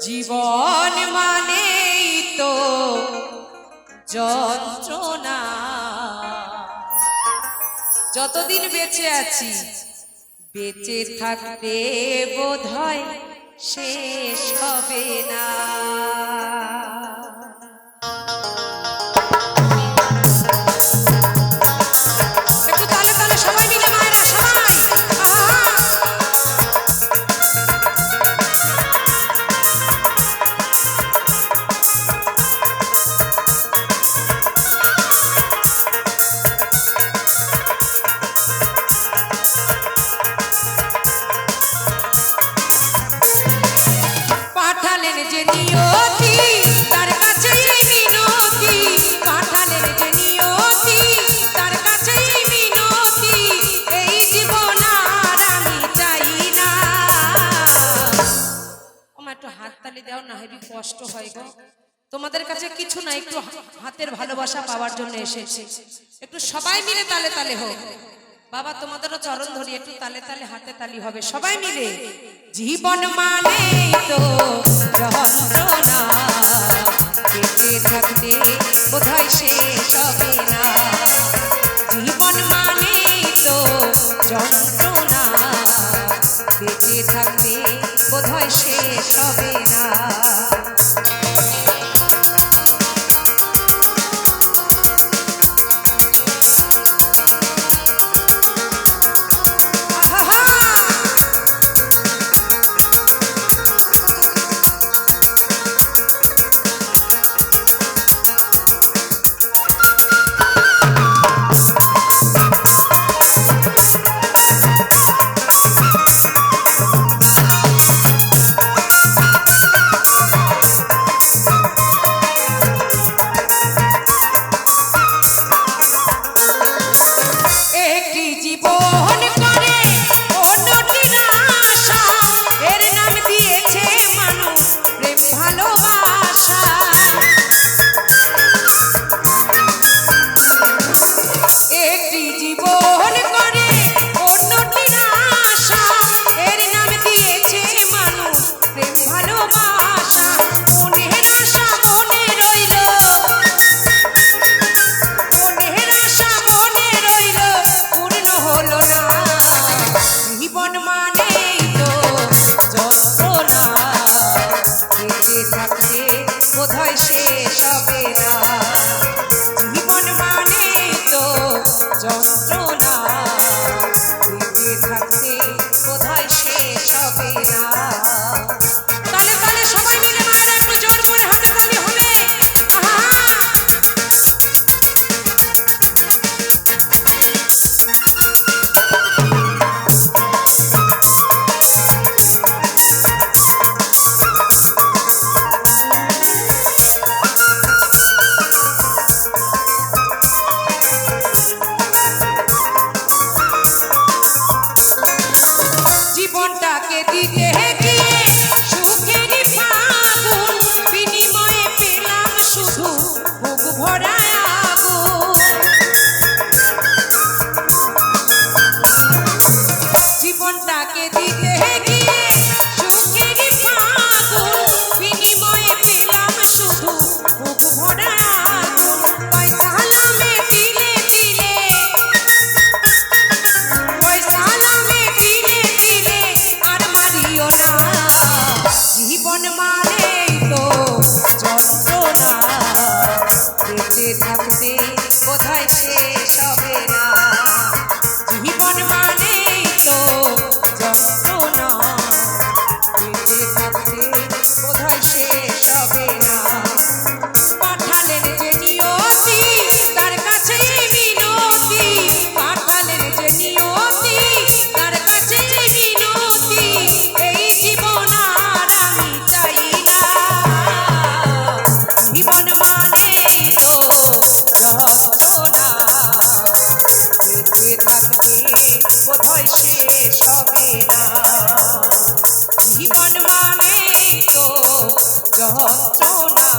জীবন মানে তো যন্ত্রণা। যতদিন বেঁচে আছি বেঁচে থাকতে বোধ হয় শেষ হবে না। পাঠালেন একটু হাততালি দাও না, হেবি কষ্ট হয় গো। তোমাদের কাছে কিছু না, একটু হাতের ভালোবাসা পাওয়ার জন্য এসেছি। একটু সবাই মিলে তালে তালে হোক। বাবা তোমাদেরও চরণ ধরি একটু তালে তালে হাতে তালি হবে সবাই মিলে। জীবন মানে তো যন্ত্রণা বেঁচে থাকতে বোধহয় শেষ হবে না। জীবন মানে তো যন্ত্রণা বেঁচে থাকতে বোধহয় শেষ হবে প্রেম ভালোবাসা। জীবনটাকে দিতে গিয়ে সুখের ফাগুন বিনিময়ে পেলাম শুধু বুক ভরা জীবনটাকে দিতে তো যন্ত্রণা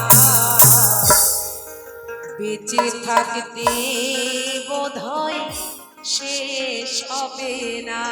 বেঁচে থাকতে বোধহয় শেষ হবে না।